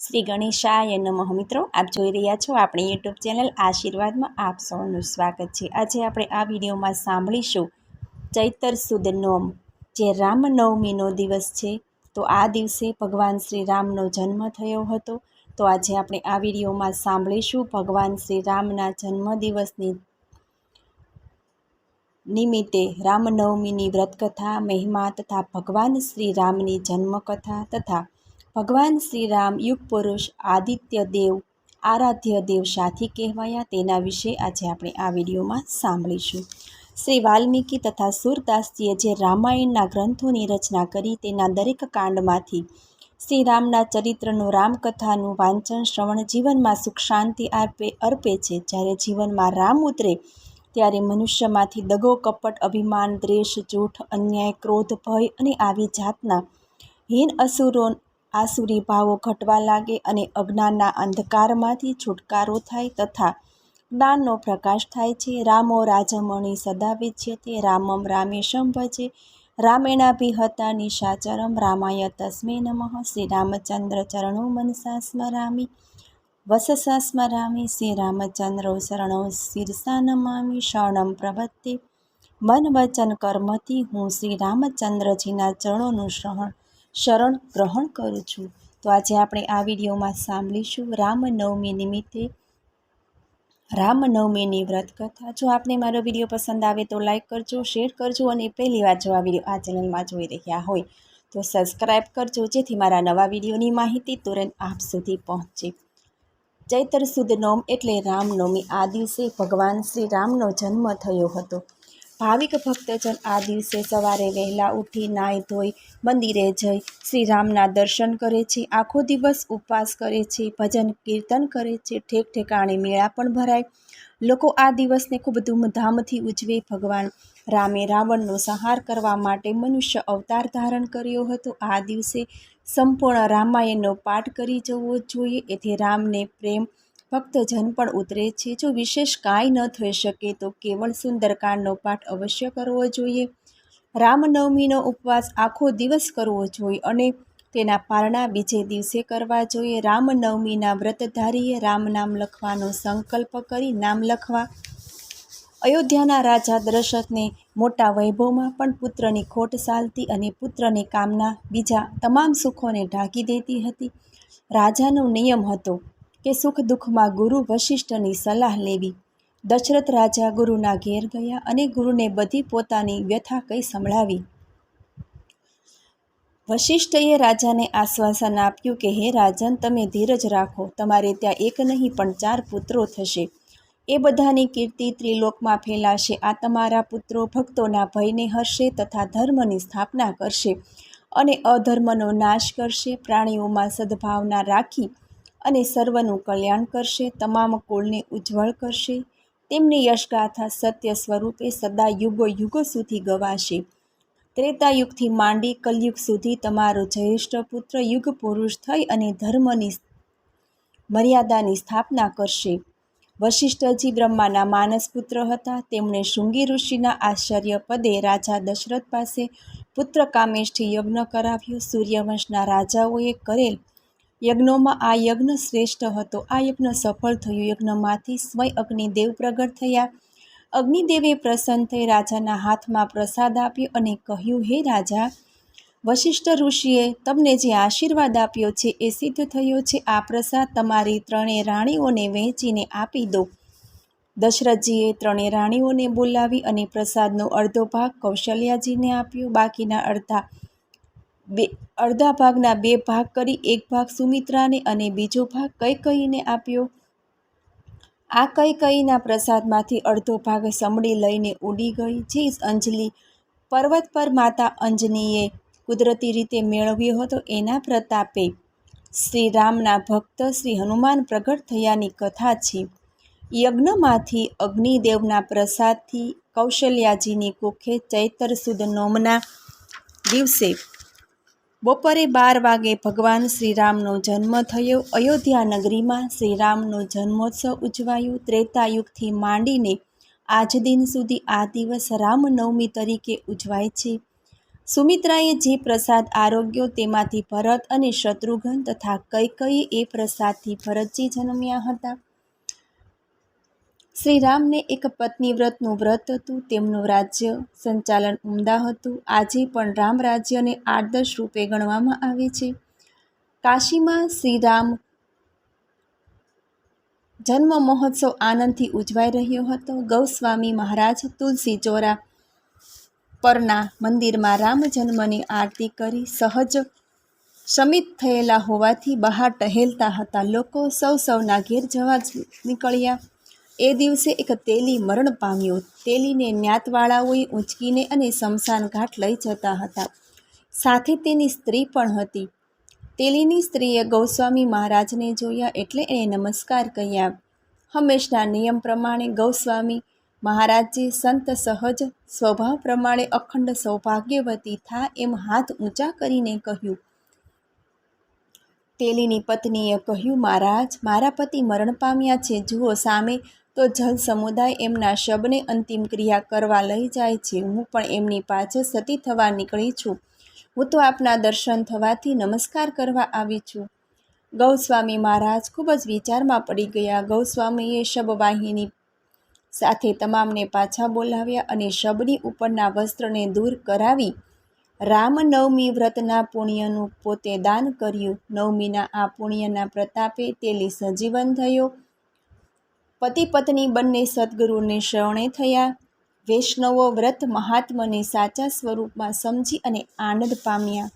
શ્રી ગણેશાય નમઃ. મિત્રો, આપ જોઈ રહ્યા છો આપણી યુટ્યુબ ચેનલ આશીર્વાદમાં આપ સૌનું સ્વાગત છે. આજે આપણે આ વિડીયોમાં સાંભળીશું ચૈતર સુદ નોમ જે રામનવમીનો દિવસ છે. તો આ દિવસે ભગવાન શ્રી રામનો જન્મ થયો હતો. તો આજે આપણે આ વિડીયોમાં સાંભળીશું ભગવાન શ્રી રામના જન્મદિવસની નિમિત્તે રામનવમીની વ્રતકથા, મહિમા તથા ભગવાન શ્રી રામની જન્મકથા તથા ભગવાન શ્રી રામ યુગ પુરુષ આદિત્ય દેવ, આરાધ્ય દેવ સાથી કહેવાયા. તેના વિશે આજે આપણે આ વિડીયોમાં સાંભળીશું. શ્રી વાલ્મીકી તથા સુરદાસજીએ જે રામાયણના ગ્રંથોની રચના કરી તેના દરેક કાંડમાંથી શ્રી રામના ચરિત્રનું રામકથાનું વાંચન શ્રવણ જીવનમાં સુખ શાંતિ આપે, અર્પે છે. જ્યારે જીવનમાં રામ ઉતરે, ત્યારે મનુષ્યમાંથી દગો, કપટ, અભિમાન, દ્વેષ, જૂઠ, અન્યાય, ક્રોધ, ભય અને આવી જાતના હીન અસુરો આસુરી ભાવો ઘટવા લાગે અને અજ્ઞાનના અંધકારમાંથી છુટકારો થાય તથા જ્ઞાનનો પ્રકાશ થાય છે. રામો રાજમણી સદાવે છે તે, રામમ રામેશમ ભજે. રામેણાભિહતા નિશાચરમ, રામાય તસ્મે નમઃ. શ્રી રામચંદ્ર ચરણો મનસા સ્મરામી. વસસા સ્મરામી. શ્રી રામચંદ્ર શરણો શિરસા નમામી. શરણમ પ્રવત્તે મન વચન કર્મથી હું શ્રી રામચંદ્રજીના ચરણોનું શરણ શરણ ગ્રહણ કરું છું. તો આજે આપણે આ વિડીયોમાં સાંભળીશું રામનવમી નિમિત્તે રામનવમીની વ્રતકથા. જો આપને મારો વીડિયો પસંદ આવે તો લાઈક કરજો, શેર કરજો અને પહેલી વાર જો આ વીડિયો આ ચેનલમાં જોઈ રહ્યા હોય તો સબસ્ક્રાઈબ કરજો, જેથી મારા નવા વિડીયોની માહિતી તુરંત આપ સુધી પહોંચે. ચૈતર સુદ નોમ એટલે રામનવમી. આ દિવસે ભગવાન શ્રી રામનો જન્મ થયો હતો. ભાવિક ભક્તજન આ દિવસે સવારે વહેલા ઉઠી નાહી ધોઈ મંદિરે જઈ શ્રીરામના દર્શન કરે છે. આખો દિવસ ઉપવાસ કરે છે, ભજન કીર્તન કરે છે ઠેક ઠેકાણે મેળા પણ ભરાય. લોકો આ દિવસને ખૂબ ધૂમધામથી ઉજવે. ભગવાન રામે રાવણનો સંહાર કરવા માટે મનુષ્ય અવતાર ધારણ કર્યો હતો. આ દિવસે સંપૂર્ણ રામાયણનો પાઠ કરી જવો જોઈએ. એથી રામને પ્રેમ ભક્તજન પણ ઉતરે છે. જો વિશેષ કાંઈ ન થઈ શકે, તો કેવળ સુંદરકાંડનો પાઠ અવશ્ય કરવો જોઈએ. રામનવમીનો ઉપવાસ આખો દિવસ કરવો જોઈએ અને તેના પારણા બીજે દિવસે કરવા જોઈએ. રામનવમીના વ્રતધારીએ રામ નામ લખવાનો સંકલ્પ કરી નામ લખવા. અયોધ્યાના રાજા દશરથને મોટા વૈભવમાં પણ પુત્રની ખોટ ચાલતી અને પુત્રની કામના બીજા તમામ સુખોને ઢાંકી દેતી હતી. રાજાનો નિયમ હતો કે સુખ દુઃખમાં ગુરુ વશિષ્ઠની સલાહ લેવી. દશરથ રાજા ગુરુના ઘેર ગયા અને ગુરુને બધી પોતાની વ્યથા કંઈ સંભળાવી. વશિષ્ઠએ રાજાને આશ્વાસન આપ્યું કે, હે રાજન, તમે ધીરજ રાખો. તમારે ત્યાં એક નહીં, પણ ચાર પુત્રો થશે. એ બધાની કીર્તિ ત્રિલોકમાં ફેલાશે. આ તમારા પુત્રો ભક્તોના ભયને હરશે તથા ધર્મની સ્થાપના કરશે અને અધર્મનો નાશ કરશે. પ્રાણીઓમાં સદભાવના રાખી અને સર્વનું કલ્યાણ કરશે, તમામ કુળને ઉજ્જવળ કરશે. તેમની યશગાથા સત્ય સ્વરૂપે સદા યુગો યુગો સુધી ગવાશે. ત્રેતાયુગથી માંડી કલયુગ સુધી તમારો જ્યેષ્ઠ પુત્ર યુગ પુરુષ થઈ અને ધર્મની મર્યાદાની સ્થાપના કરશે. વશિષ્ઠજી બ્રહ્માના માનસ પુત્ર હતા. તેમણે શૃંગી ઋષિના આશ્ચર્ય પદે રાજા દશરથ પાસે પુત્ર કામેશથી યજ્ઞ કરાવ્યો. સૂર્યવંશના રાજાઓએ કરેલ યજ્ઞોમાં આ યજ્ઞ શ્રેષ્ઠ હતો. આ યજ્ઞ સફળ થયું. યજ્ઞમાંથી સ્વય અગ્નિદેવ પ્રગટ થયા. અગ્નિદેવે પ્રસન્ન થઈ રાજાના હાથમાં પ્રસાદ આપ્યો અને કહ્યું, હે રાજા, વશિષ્ઠ ઋષિએ તમને જે આશીર્વાદ આપ્યો છે એ સિદ્ધ થયો છે. આ પ્રસાદ તમારી ત્રણેય રાણીઓને વહેંચીને આપી દો. દશરથજીએ ત્રણેય રાણીઓને બોલાવી અને પ્રસાદનો અડધો ભાગ કૌશલ્યાજીને આપ્યો. બાકીના અડધા બે અડધા ભાગના બે ભાગ કરી, એક ભાગ સુમિત્રાને અને બીજો ભાગ કઈ કહીને આપ્યો. આ કઈ કઈના પ્રસાદમાંથી અડધો ભાગ સમડી લઈને ઉડી ગઈ, જે અંજલિ પર્વત પર માતા અંજનીએ કુદરતી રીતે મેળવ્યો હતો. એના પ્રતાપે શ્રી રામના ભક્ત શ્રી હનુમાન પ્રગટ થયાની કથા છે. યજ્ઞમાંથી અગ્નિદેવના પ્રસાદથી કૌશલ્યાજીની કુખે ચૈતર સુદ નોમના દિવસે બપોરે બાર વાગે ભગવાન શ્રીરામનો જન્મ થયો. અયોધ્યા નગરીમાં શ્રીરામનો જન્મોત્સવ ઉજવાયો. ત્રેતાયુગથી માંડીને આજ દિન સુધી આ દિવસ રામનવમી તરીકે ઉજવાય છે. સુમિત્રાએ જે પ્રસાદ આરોગ્યો તેમાંથી ભરત અને શત્રુઘ્ન તથા કૈકયી એ પ્રસાદથી ભરતજી જન્મ્યા હતા. શ્રીરામને એક પત્ની વ્રતનું વ્રત હતું. તેમનું રાજ્ય સંચાલન ઉમદા હતું. આજે પણ રામ રાજ્યને આદર્શ રૂપે ગણવામાં આવે છે. કાશીમાં શ્રીરામ જન્મ મહોત્સવ આનંદથી ઉજવાઈ રહ્યો હતો. ગૌસ્વામી મહારાજ તુલસી ચોરા પરના મંદિરમાં રામ જન્મની આરતી કરી સહજ શમિત થયેલા હોવાથી બહાર ટહેલતા હતા. લોકો સૌ સૌના ઘેર જવા નીકળ્યા. એ દિવસે એક તેલી મરણ પામ્યો. તેલીને ન્યાતવાળાઓએ ઊંચકીને અને શમશાન ઘાટ લઈ જતા હતા. સાથે તેની સ્ત્રી પણ હતી. તેલીની સ્ત્રીએ ગૌસ્વામી મહારાજને જોયા એટલે એણે નમસ્કાર કહ્યા હંમેશના નિયમ પ્રમાણે ગૌસ્વામી મહારાજજી સંત સહજ સ્વભાવ પ્રમાણે અખંડ સૌભાગ્યવતી થા એમ હાથ ઊંચા કરીને કહ્યું. તેલીની પત્નીએ કહ્યું, મહારાજ, મારા પતિ મરણ પામ્યા છે. જુઓ, સામે તો જલ સમુદાય એમના શબને અંતિમ ક્રિયા કરવા લઈ જાય છે. હું પણ એમની પાછળ સતી થવા નીકળી છું. હું તો આપના દર્શન થવાથી નમસ્કાર કરવા આવી છું. ગૌસ્વામી મહારાજ ખૂબ જ વિચારમાં પડી ગયા. ગૌસ્વામીએ શબવાહિની સાથે તમામને પાછા બોલાવ્યા અને શબની ઉપરના વસ્ત્રને દૂર કરાવી રામનવમી વ્રતના પુણ્યનું પોતે દાન કર્યું. નવમીના આ પુણ્યના પ્રતાપે તેલી સજીવન થયો. પતિ પત્ની બંને સદગુરુને શરણે થયા. વૈષ્ણવો વ્રત મહાત્મને સાચા સ્વરૂપમાં સમજી અને આનંદ પામ્યા.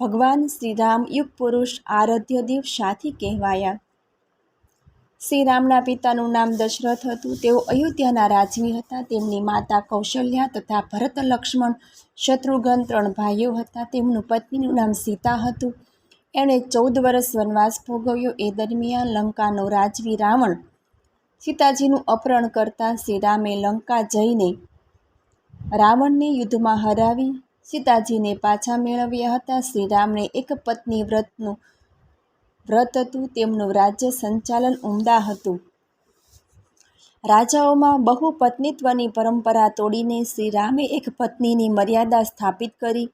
ભગવાન શ્રીરામ યુગ પુરુષ આરાધ્ય સાથી કહેવાયા. શ્રીરામના પિતાનું નામ દશરથ હતું. તેઓ અયોધ્યાના રાજવી હતા. તેમની માતા કૌશલ્યા તથા ભરત લક્ષ્મણ શત્રુઘ્ન ત્રણ ભાઈઓ હતા. તેમનું પત્નીનું નામ સીતા હતું. એણે ચૌદ વર્ષ વનવાસ ભોગવ્યો. એ દરમિયાન લંકાનો રાજવી રાવણ સીતાજીનું અપહરણ કરતા શ્રીરામે લંકા જઈને રાવણને યુદ્ધમાં હરાવી, સીતાજીને પાછા મેળવ્યા હતા. શ્રીરામને એક પત્ની વ્રતનું, વ્રત હતું, તેમનું રાજ્ય સંચાલન ઉમદા હતું. રાજાઓમાં બહુ પત્નીત્વની પરંપરા તોડીને શ્રીરામે એક પત્નીની મર્યાદા સ્થાપિત કરી,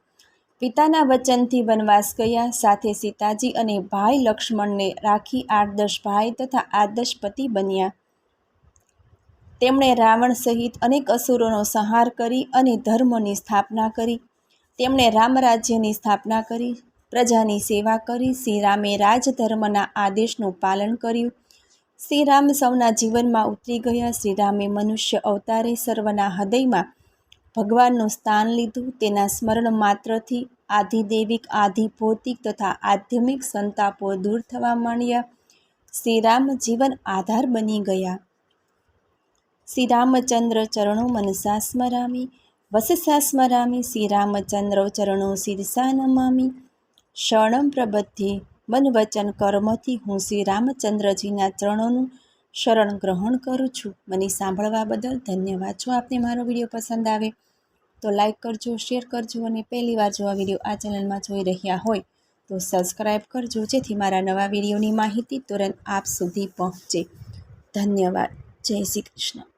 પિતાના વચનથી વનવાસ ગયા. સાથે સીતાજી અને ભાઈ લક્ષ્મણને રાખી આદર્શ ભાઈ તથા આદર્શ પતિ બન્યા. તેમણે રાવણ સહિત અનેક અસુરોનો સંહાર કરી અને ધર્મની સ્થાપના કરી. તેમણે રામરાજ્યની સ્થાપના કરી, પ્રજાની સેવા કરી, શ્રીરામે રાજધર્મના આદેશનું પાલન કર્યું. શ્રીરામ સૌના જીવનમાં ઉતરી ગયા. શ્રીરામે મનુષ્ય અવતારે સર્વના હૃદયમાં ભગવાનનું સ્થાન લીધું. તેના સ્મરણ માત્રથી આધિદૈવિક, આધિભૌતિક તથા આધ્યમિક સંતાપો દૂર થવા માંડ્યા. શ્રીરામ જીવન આધાર બની ગયા. શ્રીરામચંદ્ર ચરણો મનસા સ્મરામી, વસસા સ્મરામી, શ્રીરામચંદ્ર ચરણો શિરસા નમામી. શરણમ પ્રબદ્ધિ મન વચન કર્મથી હું શ્રી રામચંદ્રજીના ચરણોનું શરણ ગ્રહણ કરું છું. મને સાંભળવા બદલ ધન્યવાદ. જો આપને મારો વીડિયો પસંદ આવે, તો લાઈક કરજો, શેર કરજો અને પહેલીવાર જો આ વીડિયો આ ચેનલમાં જોઈ રહ્યા હોય, તો સબસ્ક્રાઈબ કરજો. જેથી મારા નવા વિડીયોની માહિતી તુરંત આપ સુધી પહોંચે. ધન્યવાદ. જય શ્રી કૃષ્ણ.